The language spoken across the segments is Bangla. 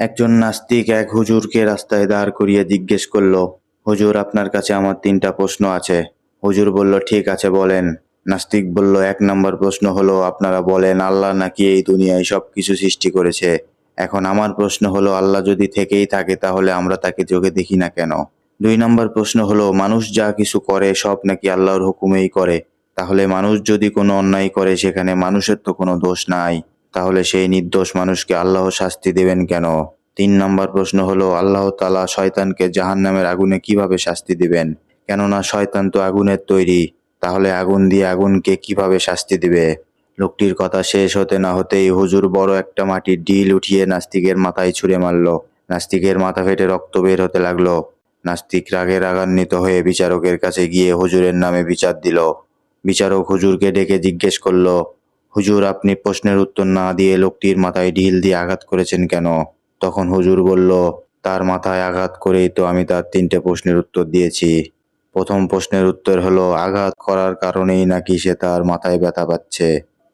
একজন নাস্তিক এক হুজুরকে রাস্তায় দাঁড় করিয়ে জিজ্ঞেস করল, হুজুর, আপনার কাছে আমার তিনটা প্রশ্ন আছে। হুজুর বলল, ঠিক আছে, বলেন। নাস্তিক বলল, এক নম্বর প্রশ্ন হলো, আপনারা বলেন আল্লাহ নাকি এই দুনিয়ায় সব কিছু সৃষ্টি করেছে। এখন আমার প্রশ্ন হলো, আল্লাহ যদি থেকেই থাকে, তাহলে আমরা তাকে চোখে দেখি না কেন? দুই নম্বর প্রশ্ন হলো, মানুষ যা কিছু করে, সব নাকি আল্লাহর হুকুমেই করে। তাহলে মানুষ যদি কোনো অন্যায় করে, সেখানে মানুষের তো কোনো দোষ নাই। তাহলে সেই নির্দোষ মানুষকে আল্লাহ শাস্তি দেবেন কেন? তিন নম্বর প্রশ্ন হলো, আল্লাহ তালা শয়তানকে জাহান্নামের আগুনে কীভাবে শাস্তি দিবেন? কেননা শয়তান তো আগুনের তৈরি, তাহলে আগুন দিয়ে আগুনকে কীভাবে শাস্তি দিবে? লোকটির কথা শেষ হতে না হতেই হুজুর বড় একটা মাটির ডিল উঠিয়ে নাস্তিকের মাথায় ছুঁড়ে মারল। নাস্তিকের মাথা ফেটে রক্ত বের হতে লাগল। নাস্তিক রাগে রাগান্বিত হয়ে বিচারকের কাছে গিয়ে হুজুরের নামে বিচার দিল। বিচারক হুজুরকে ডেকে জিজ্ঞেস করল হুজুর, আপনি প্রশ্নের উত্তর না দিয়ে লোকটির মাথায় ঢিল দিয়ে আঘাত করেছেন কেন? তখন হুজুর বলল, তার মাথায় আঘাত করেই তো আমি তার তিনটে প্রশ্নের উত্তর দিয়েছি। প্রথম প্রশ্নের উত্তর হলো, আঘাত করার কারণেই নাকি সে তার মাথায় ব্যথা পাচ্ছে।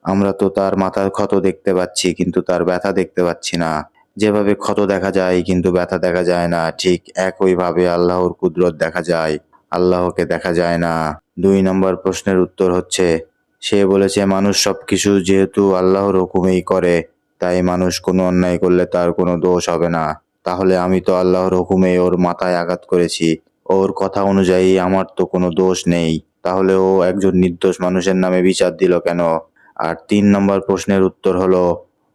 আমরা তো তার মাথার ক্ষত দেখতে পাচ্ছি, কিন্তু তার ব্যথা দেখতে পাচ্ছি না। যেভাবে ক্ষত দেখা যায়, কিন্তু ব্যথা দেখা যায় না। ঠিক একইভাবে আল্লাহর কুদরত দেখা যায়, আল্লাহকে দেখা যায় না। দুই নম্বর প্রশ্নের উত্তর হচ্ছে সে বলেছে, মানুষ সবকিছু যেহেতু আল্লাহর হুকুমেই করে, তাই মানুষ কোনো অন্যায় করলে তার কোনো দোষ হবে না। তাহলে আমি তো আল্লাহর হুকুমে ওর মাথায় আঘাত করেছি। ওর কথা অনুযায়ী আমার তো কোনো দোষ নেই। তাহলে ও একজন নির্দোষ মানুষের নামে বিচার দিল কেন? আর তিন নম্বর প্রশ্নের উত্তর হলো,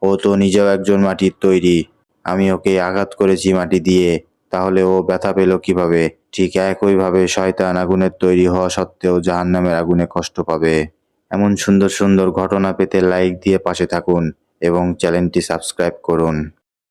ও তো নিজেও একজন মাটির তৈরি। আমি ওকে আঘাত করেছি মাটি দিয়ে। তাহলে ও ব্যথা পেল কীভাবে? ঠিক একইভাবে শয়তান আগুনের তৈরি হওয়া সত্ত্বেও জাহান্নামের আগুনে কষ্ট পাবে। এমন সুন্দর সুন্দর ঘটনা পেতে লাইক দিয়ে পাশে থাকুন এবং চ্যানেলটি সাবস্ক্রাইব করুন।